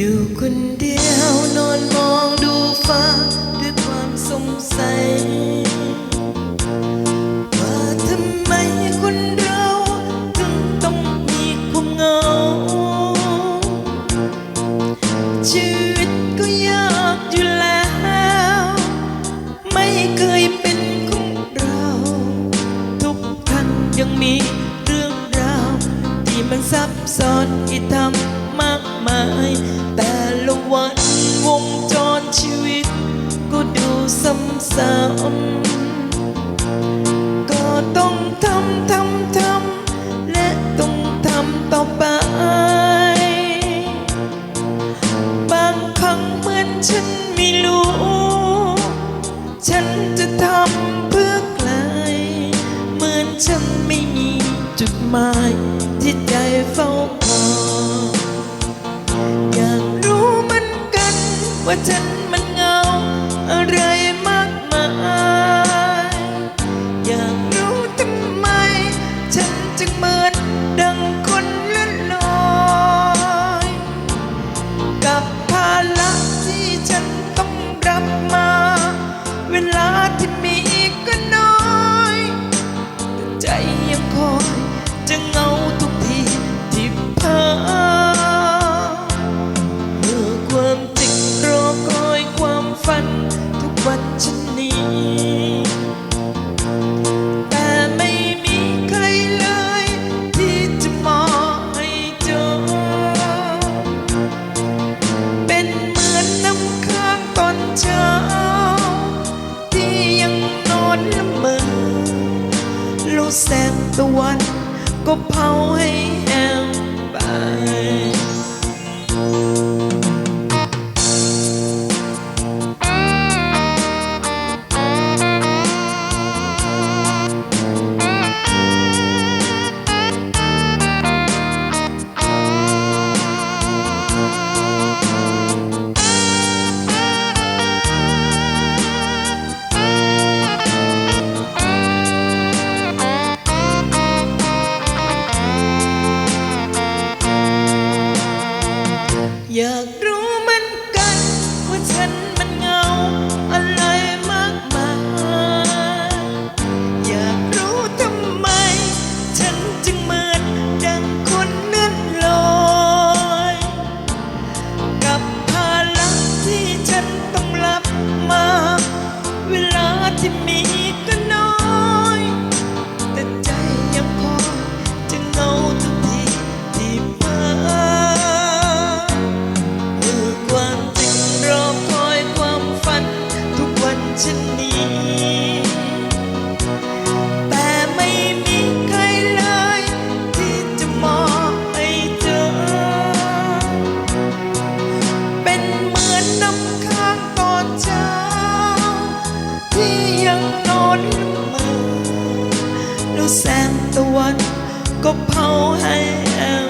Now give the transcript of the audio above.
อยู่คนเดียวนอนมองดูฟ้าด้วยความสงสัยว่าทำไมคนเราถึงต้องมีความเหงาชีวิตก็ยากอยู่แล้ว ไม่เคยเป็นของเรา ทุกท่านยังมีเรื่องราวที่มันซับซ้อนที่ทำ ซ้ำก็ต้องทำทำทำและต้องทำต่อไป บางครั้งเหมือนฉันไม่รู้ ฉันจะทำเพื่อใคร เหมือนฉันไม่มีจุดหมายที่ใจเฝ้าคอยอยากรู้เหมือนกันว่าฉัน แสงตะวันก็เผาให้แห้งไป อยากรู้เหมือนกัน ว่าฉันมันเหงา อะไรมากมายอยากรู้ทำไม ฉันจึงเหมือนดังคนเลื่อนลอยกับภาระที่ฉันต้องรับมา เวลาที่มี แสงตะวัน ก็เผาให้แอว